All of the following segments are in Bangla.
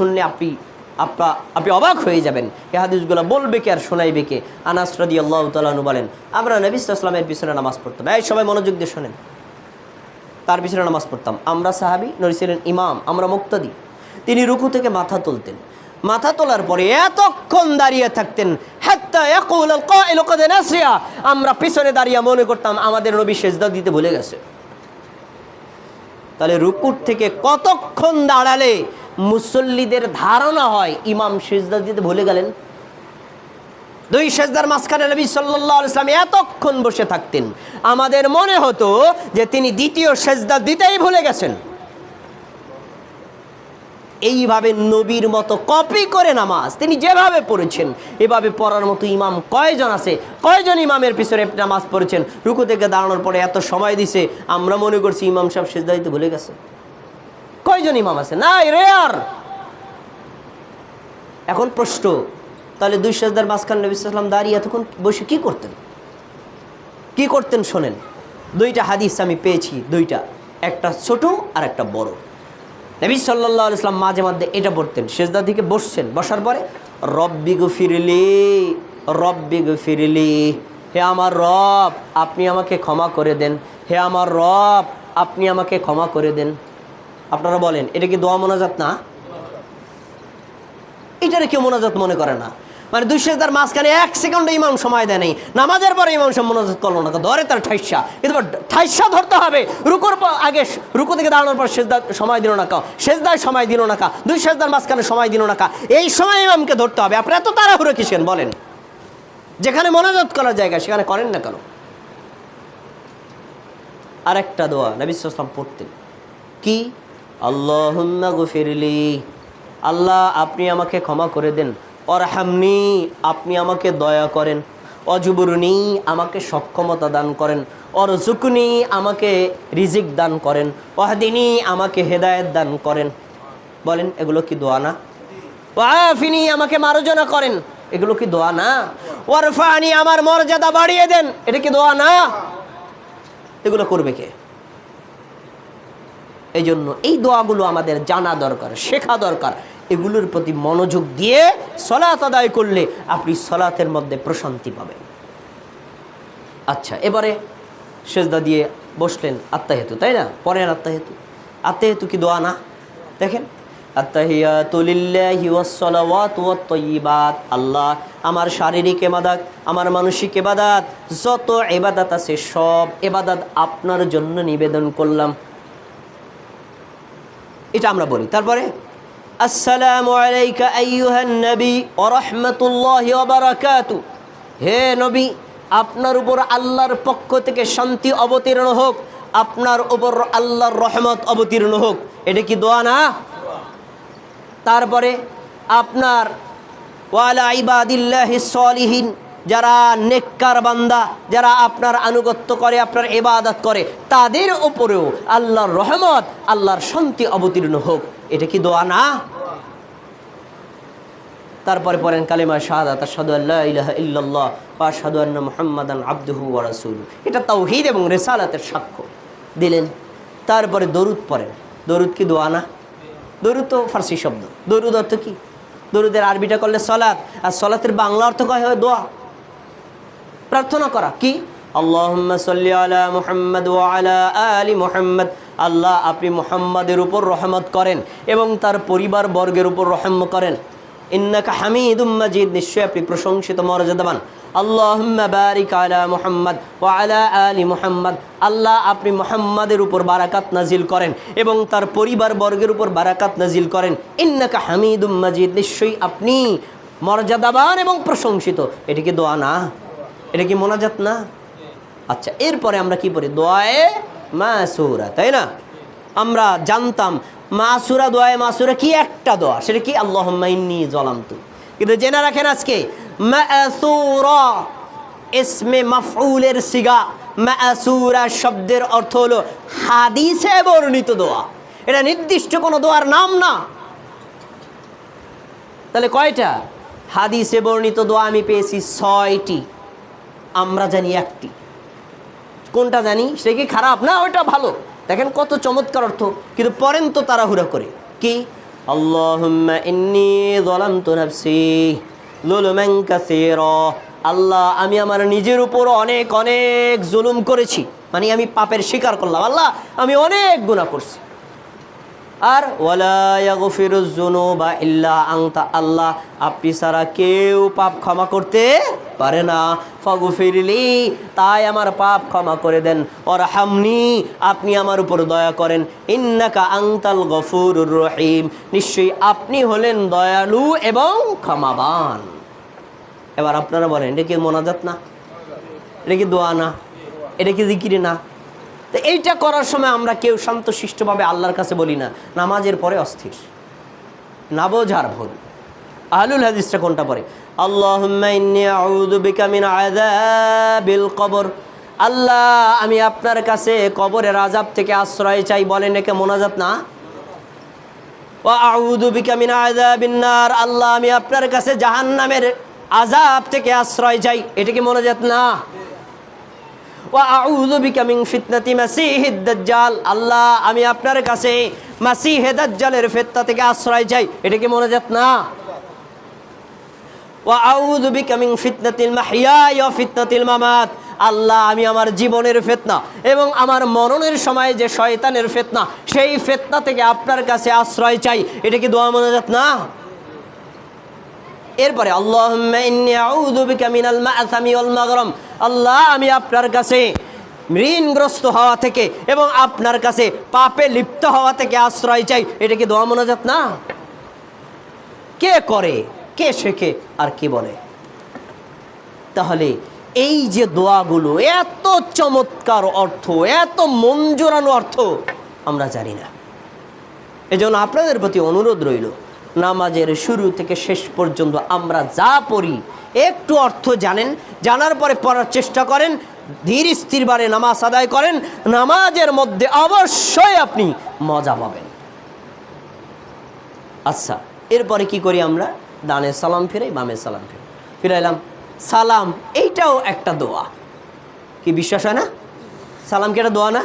শুনলে আপনি আপনা আপনি অবাক হয়ে যাবেন। এ হাদিসগুলো বলবে কে আর শোনাইবে কে? আনাস রাদি আল্লাহ তালু বলেন, আমরা নবী ইসলামের পিছনে নামাজ পড়তাম। এই সবাই মনোযোগ দিয়ে শোনেন। তার পিছনে নামাজ পড়তাম। আমরা সাহাবি, নবী ছিলেন ইমাম, আমরা মুক্তাদি। তিনি রুকু থেকে মাথা তুলতেন। মাথা তোলার পরে এতক্ষণ দাঁড়িয়ে থাকতেন আমরা পিছনে দাঁড়িয়ে মনে করতাম, আমাদের নবী সেজদা দিতে ভুলে গেছে। তাহলে রুকুর থেকে কতক্ষণ দাঁড়ালে মুসল্লিদের ধারণা হয়, ইমাম সেজদা দিতে ভুলে গেলেন। দুই সেজদার মাঝখানে নবী সাল্লাহ ইসলাম এতক্ষণ বসে থাকতেন। আমাদের মনে হতো যে তিনি দ্বিতীয় সেজদা দিতেই ভুলে গেছেন। এইভাবে নবীর মতো কপি করে নামাজ তিনি যেভাবে পড়েছেন, এভাবে পড়ার মতো ইমাম কয়জন আছে, কয়জন ইমামের পিছনে নামাজ পড়েছেন, রুকু থেকে দাঁড়ানোর পরে এত সময় দিছে, আমরা মনে করছি ইমাম সাহেব সেজদা দিতে ভুলে গেছে। কয়জন ইমাম আছে? নাই রেয়ার এখন প্রশ্ন, তাহলে দুই সেজদার মাঝখানে নবী সাল্লাম দাঁড়িয়ে এতক্ষণ বসে কি করতেন? কি করতেন শোনেন, দুইটা হাদিস আমি পেয়েছি, দুইটা। একটা ছোট আর একটা বড়। নবী সাল্লাহ ইসলাম মাঝে মাঝে এটা পড়তেন সেজদা দিকে বসছেন, বসার পরে, রব্বি গো ফিরলি রব্বি গো ফিরলি হে আমার রব, আপনি আমাকে ক্ষমা করে দেন, হে আমার রব, আপনি আমাকে ক্ষমা করে দেন। আপনারা বলেন, এটা কি দোয়া মোনাজাত না? এটারে কেউ মোনাজাত মনে করে না। মানে দুই সেজদার মাঝখানে এক সেকেন্ডে ইমাম সময় দেয় নেই। নামাজের পরে ইমাম সব মোনাজাত করল না ধরে তার ঠাইসা। কিন্তু ঠাইসা ধরতে হবে। রুকুর আগে রুকু থেকে দাঁড়ানোর পর সেজদা সময় দিল না কা সেজদায় সময় দিল না কা দুই সেজদার মাঝখানে সময় দিল না কা এই সময় ইমামকে ধরতে হবে। আপনি এত তাড়াহুড়ো কিসেন বলেন। যেখানে মোনাজাত করার জায়গা, সেখানে করেন না কেন? আরেকটা দোয়া নবী সাল্লাম পড়তেন। কি? আল্লাহুম্মা গফিরলি। আল্লাহ, আপনি আমাকে ক্ষমা করে দেন। অরহামনি, আপনি আমাকে দয়া করেন। অজুবরুনি, আমাকে সক্ষমতা দান করেন। অরজুকুনি আমাকে রিজিক দান করেন। ওয়াহদিনী, আমাকে হেদায়েত দান করেন। বলেন, এগুলো কি দোয়া না? ওয়াফিনি, আমাকে মার্জনা করেন। এগুলো কি দোয়া না? ওয়ারফানি, আমার মর্যাদা বাড়িয়ে দেন। এটা কি দোয়া না? এগুলো করবে কে? এই জন্য এই দোয়াগুলো আমাদের জানা দরকার, শেখা দরকার। এগুলোর প্রতি মনোযোগ দিয়ে সলাত আদায় করলে আপনি সলাতের মধ্যে প্রশান্তি পাবেন। আচ্ছা এবারে সেজদা দিয়ে বসলেন আত্মাহেতু তাই না? পরের আত্মাহেতু আত্মাহেতু কি দোয়া না? দেখেন আল্লাহ আমার শারীরিক এবাদাত আমার মানসিক এবাদাত যত এবাদাত আছে সব এবাদাত আপনার জন্য নিবেদন করলাম। এটা আমরা বলি। তারপরে, আসসালামু আলাইকা আইয়ুহান নবী ওয়া রাহমাতুল্লাহি ওয়া বারাকাতু। হে নবী, আপনার উপর আল্লাহর পক্ষ থেকে শান্তি অবতীর্ণ হোক, আপনার উপর আল্লাহর রহমত অবতীর্ণ হোক। এটা কি দোয়া না? তারপরে, আপনার ওয়ালা ইবাদিল্লাহি সলিহীন যারা নেককার বান্দা, যারা আপনার আনুগত্য করে, আপনার এবাদত করে, তাদের উপরেও আল্লাহর রহমত, আল্লাহর শান্তি অবতীর্ণ হোক। এটা কি দোয়া না? তারপরে পড়েন কালেমা আন্না মুহাম্মাদান আবদুহু ওয়া এটা তাওহীদ এবং রিসালাতের সাক্ষ্য। দিলেন। তারপরে দরুদ পড়েন। দরুদ কি দোয়া না? দরুদ তো ফার্সি শব্দ। দরুদ অর্থ কি? দরুদের আরবিটা করলে সলাৎ। আর সলাতের বাংলা অর্থ কয় হয়? দোয়া। প্রার্থনা করা। কি? আলা আল্লাহ আপনি মুহাম্মাদের উপর রহমত করেন এবং তার পরিবার বর্গের উপর রহম করেন। ইন্নাকা হামিদুম মাজিদ নিশ্চয় আপনি প্রশংসিত, মর্যাদাবান। আল্লাহুম্মা আলা মুহাম্মদ ওয়া আলা আলি মুহাম্মদ। আল্লাহ আপনি মোহাম্মদের উপর বারাকাত নাজিল করেন এবং তার পরিবার বর্গের উপর বারাকাত নাজিল করেন। ইন্নাকা হামিদুম মাজিদ, নিশ্চয়ই আপনি মর্যাদাবান এবং প্রশংসিত। এটি কি দোয়া না। এটা কি মোনাজাত না? আচ্ছা এরপরে আমরা কি পড়ি? দোয়ায়ে মাসুরা, তাই না? আমরা জানতাম, মাসুরা দোয়ায়ে মাসুরা কি একটা দোয়া? সেটা কি? আল্লাহ ইন্নি জলামতু কিন্তু জেনে রাখেন আজকে, মাসুরা, ইসমে মাফউলের সিগা, মাসুরা শব্দের অর্থ হলো হাদিসে বর্ণিত দোয়া। এটা নির্দিষ্ট কোনো দোয়ার নাম না। তাহলে কয়টা? হাদিসে বর্ণিত দোয়া আমি পেয়েছি ছয়টি। আমরা জানি একটি। কোনটা জানি? সে কি খারাপ? না, ওইটা ভালো। দেখেন কত চমৎকার অর্থ। কিন্তু পরেন তো তাড়াহুড়া করে। কি? আল্লাহ, আমি আমার নিজের উপর অনেক অনেক জুলুম করেছি। মানে আমি পাপের স্বীকার করলাম। আল্লাহ, আমি অনেক গুনাহ করছি। আর ওয়ালাফিরুজুনুবা ইল্লা আংতা আল্লাহ, আপনি ছাড়া কেউ পাপ ক্ষমা করতে পারে না। ফগুফিরলি, তাই আমার পাপ ক্ষমা করে দেন। ওর হামনি আপনি আমার উপর দয়া করেন। ইন্নাকা আংতাল গফুরুর রহিম। নিশ্চয়ই আপনি হলেন দয়ালু এবং ক্ষমাবান। এবার আপনারা বলেন, এটা কি মোনাজাত না? এটা কি দোয়া না? এটা কি জিকিরি না? তো এইটা করার সময় আমরা কেউ শান্তশিষ্টভাবে আল্লাহর কাছে বলি না। নামাজের পরে অস্থির। না বোঝার ভুল। আহলুল হাদিসটা কোনটা পরে আযাবিল কবর। আল্লাহ, আমি আপনার কাছে কবরের আযাব থেকে আশ্রয় চাই বলেন একে মোনাজাত না? ওয়া আউযু বিকা মিন আযাবিন নার। আল্লাহ, আমি আপনার কাছে জাহান্নামের আযাব থেকে আশ্রয় চাই। এটা কি মোনাজাত না? বিকা মিন ফিতনাতি মাসিহিদ দাজ্জাল। আল্লাহ, আমি আপনার কাছে মাসিহে দাজ্জালের ফিতনা থেকে আশ্রয় চাই। এটা কি মোনাজাত না? বিকা মিন ফিতনাতিল মাহইয়া ওয়া ফিতনাতিল মামাত। আল্লাহ, আমি আমার জীবনের ফেতনা এবং আমার মরণের সময় যে শয়তানের ফেতনা, সেই ফেতনা থেকে আপনার কাছে আশ্রয় চাই। এটা কি দোয়া মোনাজাত না? মাগরাম। আল্লাহ, আমি আপনার কাছে ঋণগ্রস্ত হওয়া থেকে এবং আপনার কাছে পাপে লিপ্ত হওয়া থেকে আশ্রয় চাই। এটা কি দোয়া মোনাজাত না? কে করে? কে শেখে? আর কি বলে? তাহলে, এই যে দোয়াগুলো, এত চমৎকার অর্থ, এত মন জোরানো অর্থ, আমরা জানি না। এজন্য আপনাদের প্রতি অনুরোধ রইল নামাজের শুরু থেকে শেষ পর্যন্ত আমরা যা পড়ি, একটু অর্থ জানেন, জানার পরে পড়ার চেষ্টা করেন, ধীর স্থিরবারে নামাজ আদায় করেন, নামাজের মধ্যে অবশ্যই আপনি মজা পাবেন। আচ্ছা এরপরে কি করি আমরা? ডানে সালাম ফিরাই, বামে সালাম ফিরাই। ফিরাইলাম, সালাম, এইটাও একটা দোয়া। কি বিশ্বাস হয় না? সালাম কি একটা দোয়া না?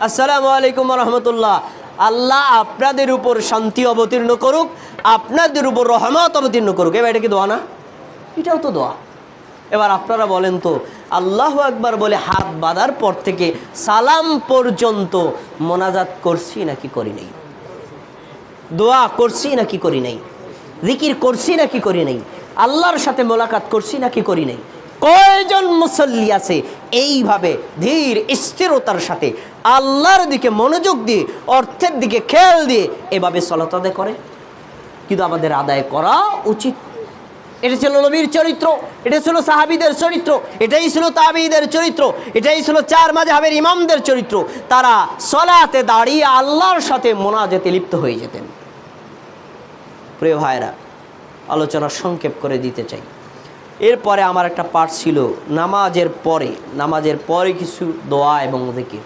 আসসালামু আলাইকুম রহমতুল্লাহ। আল্লাহ আপনাদের উপর শান্তি অবতীর্ণ করুক আপনাদের উপর রহমত অবতীর্ণ করুক। এবার এটা কি দোয়া না? এটাও তো দোয়া। এবার আপনারা বলেন তো, আল্লাহ একবার বলে হাত বাঁধার পর থেকে সালাম পর্যন্ত মোনাজাত করছি নাকি করি নাই? দোয়া করছি নাকি করি নাই? জিকির করছি নাকি করি নাই? আল্লাহর সাথে মোলাকাত করছি নাকি করি নাই? কয়জন মুসল্লি আছে এইভাবে ধীর স্থিরতার সাথে আল্লাহর দিকে মনোযোগ দিয়ে, অর্থের দিকে খেয়াল দিয়ে এভাবে সলাত করে? কিন্তু আমাদের আদায় করা উচিত। এটা ছিল নবীর চরিত্র, এটা ছিল সাহাবিদের চরিত্র, এটাই ছিল তাবিদের চরিত্র, এটাই ছিল চার মাঝহাবের ইমামদের চরিত্র। তারা সলাতে দাঁড়িয়ে আল্লাহর সাথে মোনাজেতে লিপ্ত হয়ে যেতেন। প্রিয় ভাইরা আলোচনা সংক্ষেপ করে দিতে চাই। এরপরে আমার একটা পাঠ ছিল নামাজের পরে নামাজের পরে কিছু দোয়া এবং দিকে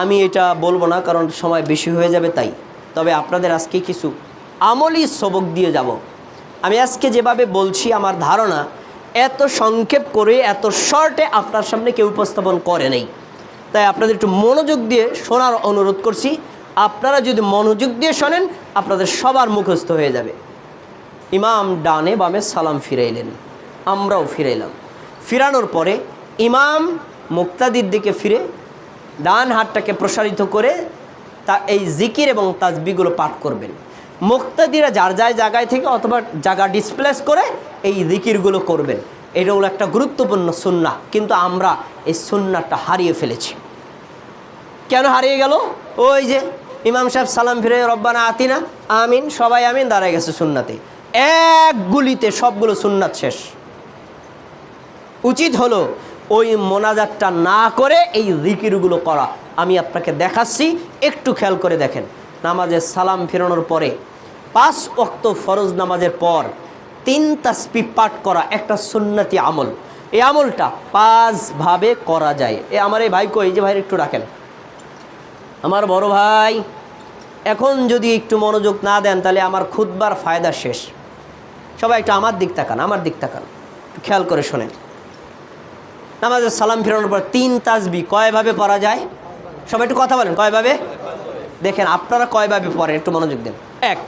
আমি এটা বলব না, কারণ সময় বেশি হয়ে যাবে তাই। তবে আপনাদের আজকে কিছু আমলি সবক দিয়ে যাব। আমি আজকে যেভাবে বলছি আমার ধারণা, এত সংক্ষেপ করে, এত শর্টে আপনার সামনে কেউ উপস্থাপন করে নেই। তাই আপনাদের একটু মনোযোগ দিয়ে শোনার অনুরোধ করছি, আপনারা যদি মনোযোগ দিয়ে শোনেন, আপনাদের সবার মুখস্থ হয়ে যাবে। ইমাম ডানে বামে সালাম ফিরাইলেন, আমরাও ফিরাইলাম। ফিরানোর পরে ইমাম মুক্তাদির দিকে ফিরে, ডান হাতটাকে প্রসারিত করে তা এই জিকির এবং তাজবিগুলো পাঠ করবেন। মুক্তাদিরা যার যার জায়গায় থেকে অথবা জায়গা ডিসপ্লেস করে এই জিকিরগুলো করবেন। এটা হলো একটা গুরুত্বপূর্ণ সুন্না কিন্তু আমরা এই সুন্নাটা হারিয়ে ফেলেছি। কেন হারিয়ে গেল? ওই যে ইমাম সাহেব সালাম ফিরে, রব্বানা আতিনা। আমিন, সবাই আমিন, দাঁড়ায় গেছে সুন্নাতে। এক গুলিতে সবগুলো সুন্নাত শেষ। উচিত হলো ওই মোনাজাতটা না করে এই জিকিরগুলো করা। আমি আপনাকে দেখাচ্ছি, একটু খেয়াল করে দেখেন। নামাজের সালাম ফেরানোর পরে পাঁচ অক্ত ফরজ নামাজের পর তিন তাসপি পাঠ করা একটা সুন্নতি আমল। এই আমলটা পাঁচভাবে করা যায়। এ আমার এই ভাই কই? যে ভাই একটু রাখেন আমার বড় ভাই, এখন যদি একটু মনোযোগ না দেন তাহলে আমার খুদবার ফায়দা শেষ। সবাই একটু আমার দিক তাকান, আমার দিক তাকান। খেয়াল করে শোনেন। নামাজের সালাম ফেরানোর পর তিন তাসবি কয়ভাবে পড়া যায়? সবাই একটু কথা বলেন, কয়ভাবে? দেখেন আপনারা কয়ভাবে পড়েন? একটু মনোযোগ দেন। এক।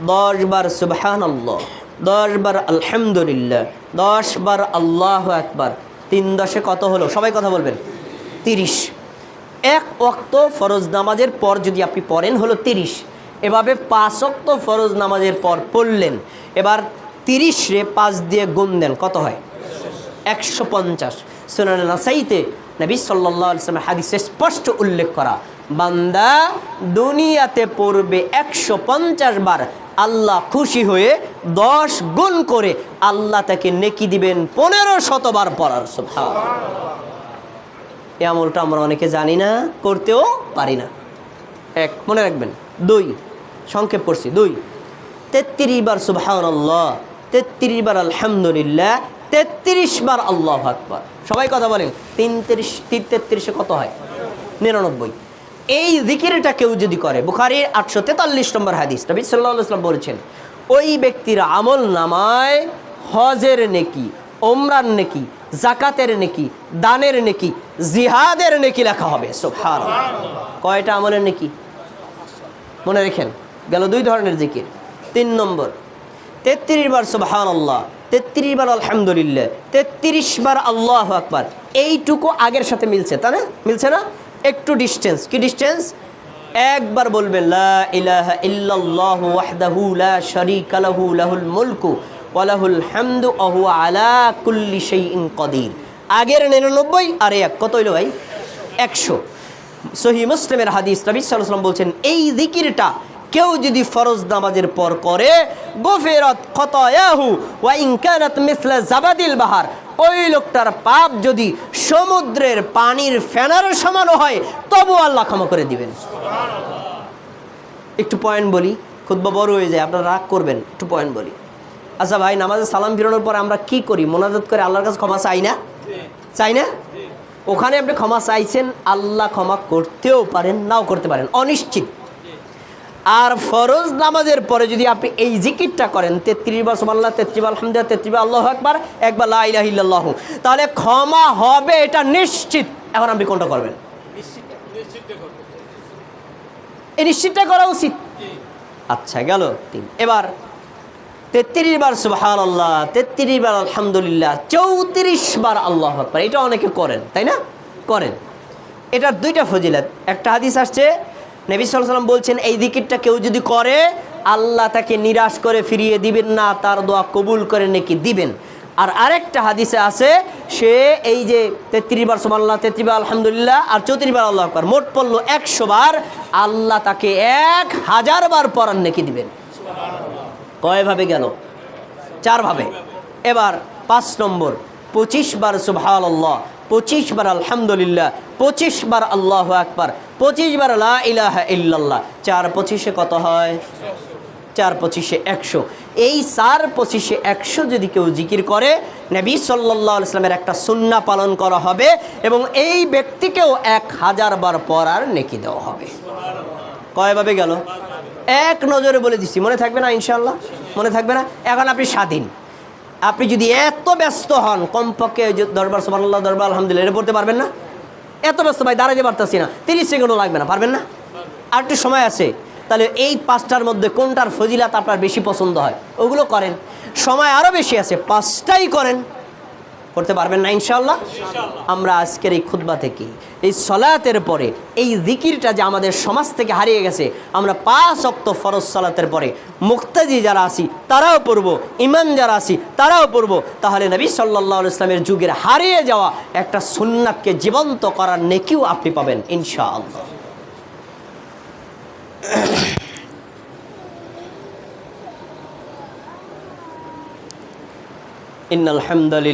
দশ বার সুবহান আল্লাহ দশ বার আলহামদুলিল্লাহ দশ বার আল্লাহ একবার তিন দশে কত হলো? সবাই কথা বলবেন। তিরিশ। এক অক্ত ফরজ নামাজের পর যদি আপনি পড়েন হলো তিরিশ। এভাবে পাঁচ অক্ত ফরজ নামাজের পর পড়লেন এবার তিরিশ রে পাঁচ দিয়ে গুণ দেন কত হয়? একশো পঞ্চাশ। সুনান নাসাইতে নবী সাল্লাহ হাদিসে স্পষ্ট উল্লেখ করা বান্দা দুনিয়াতে পড়বে একশো পঞ্চাশ বার। আল্লাহ খুশি হয়ে দশ গুণ করে আল্লাহ তাকে নেকি দিবেন পনেরো শতবার পড়ার সুভাষ এই আমলটা আমরা অনেকে জানি না, করতেও পারি না। এক, মনে রাখবেন, দুই, সংক্ষেপ পড়ছি, দুই, তেত্রিশ বার সুবহান আল্লাহ তেত্রিশ বার, আলহামদুলিল্লাহ, তেত্রিশ বার আল্লাহ আকবার। সবাই কথা বলেন তিন তিরিশ তিন তেত্রিশে কত হয়? নিরানব্বই। এই জিকিরটা কেউ যদি করে বুখারির আটশো তেতাল্লিশ নম্বর হাদিস নবী সাল্লাহ ইসলাম বলেছেন ওই ব্যক্তির আমল নামায় হজের নেকি ওমরান নেকি জাকাতের নেকি দানের নেকি জিহাদের নেকি লেখা হবে সোফার কয়টা আমলের নেকি? মনে রেখেন গেল দুই ধরনের জিকির। তিন নম্বর তেত্রিশ বার সুবহান আল্লাহ তেত্রিশ বার আলহামদুলিল্লাহ তেত্রিশ বার আল্লাহ আকবার এইটুকু আগের সাথে মিলছে তাই না? মিলছে না? একটু ডিস্টেন্স কি ডিস্টেন্স একবার বলবে, লা লা লাহু মুলকু আলা কুল্লি আগের 99 আর এক, কত হইল ভাই? 100 সহি মুসলিমের হাদিস নবী বলছেন, এই জিকিরটা কেউ যদি ফরজ নামাজের পর করে, গোফেরত খতায়াহু ওয়া মিসলা জাবাদিল বাহার। ওই লোকটার পাপ যদি সমুদ্রের পানির ফেনার সমানও হয়, তবু আল্লাহ ক্ষমা করে দিবেন। একটু পয়েন্ট বলি খুদ্া বড় হয়ে যায়, আপনারা রাগ করবেন, একটু পয়েন্ট বলি। আচ্ছা ভাই, নামাজে সালাম ফিরানোর পর আমরা কি করি? মোনাজাত করে আল্লাহর কাছে ক্ষমা চাই না? চাই না? ওখানে আপনি ক্ষমা চাইছেন, আল্লাহ ক্ষমা করতেও পারেন, নাও করতে পারেন, অনিশ্চিত। আর ফরজ নামাজের পরে যদি আপনি এই জিকিরটা করেন, তেত্রিশ বার সোমাল্লাহ তেত্রিশ বার আলহামদুলিল্লাহ, তেত্রিশ বার আল্লাহ একবার একবার লাহ তাহলে ক্ষমা হবে, এটা নিশ্চিত। এখন আপনি কোনটা করবেন? এই নিশ্চিতটা করা উচিত। আচ্ছা গেল এবার তেত্রিশ বার সুবাহান আল্লাহ তেত্রিশ বার আলহামদুলিল্লাহ, চৌত্রিশ বার আল্লাহ আকবার। এটা অনেকে করেন, তাই না? করেন। এটার দুইটা ফজিলাত। একটা হাদিস আসছে নবী সাল্লাম বলছেন এই দিকিরটা কেউ যদি করে আল্লাহ তাকে নিরাশ করে ফিরিয়ে দিবেন না তার দোয়া কবুল করে নাকি দিবেন। আর আরেকটা হাদিসে আছে সে এই যে তেত্রিশ বার সোমাল্লাহ তেত্রিশ বার আলহামদুলিল্লাহ আর চৌত্রিশ বার আল্লাহ আকবার মোট পড়ল একশো বার আল্লাহ তাকে এক হাজার বার পরান নাকি দিবেন। কয়ভাবে গেল? চারভাবে এবার পাঁচ নম্বর পঁচিশ বার সুবহান আল্লাহ পঁচিশ বার আলহামদুলিল্লাহ, পঁচিশ বার আল্লাহ আকবার, পঁচিশ বার লা ইলাহা ইল্লাল্লাহ। চার পঁচিশে কত হয়? চার পঁচিশে একশো। এই চার পঁচিশে একশো যদি কেউ জিকির করে, নবী সাল্লাহ ইসলামের একটা সুন্না পালন করা হবে এবং এই ব্যক্তিকেও এক হাজার বার পড়ার নেকি দেওয়া হবে। কয়ভাবে গেল? এক নজরে বলে দিচ্ছি মনে থাকবে না ইনশাল্লাহ মনে থাকবে না? এখন আপনি স্বাধীন। আপনি যদি এত ব্যস্ত হন, কমপক্ষে দরবার সোমান্লাহ দরবার, আলহামদুলিল্লাহ, এটা পড়তে পারবেন না? এত ব্যস্ত ভাই দাঁড়াতে পারতেছি না। তিরিশ সেকেন্ডও লাগবে না, পারবেন না? আর একটু সময় আছে, তাহলে এই পাঁচটার মধ্যে কোনটার ফজিলাত আপনার বেশি পছন্দ হয়? ওগুলো করেন। সময় আরও বেশি আছে, পাঁচটাই করেন। করতে পারবেন না ইনশাল্লাহ আমরা আজকের এই খুতবা থেকে, এই সলাতের পরে, এই জিকিরটা যে আমাদের সমাজ থেকে হারিয়ে গেছে, আমরা পাঁচ অক্ত ফরজ সলাতের পরে মুক্তাজি যারা আছি, তারাও পড়ব ইমান যারা আছি, তারাও পড়ব। তাহলে নবী সাল্লাহ ইসলামের যুগের হারিয়ে যাওয়া একটা সুন্নাতকে জীবন্ত করার নেকিও আপনি পাবেন, ইনশাআল্লাহ। ইন আলহামদুলিল্লাহ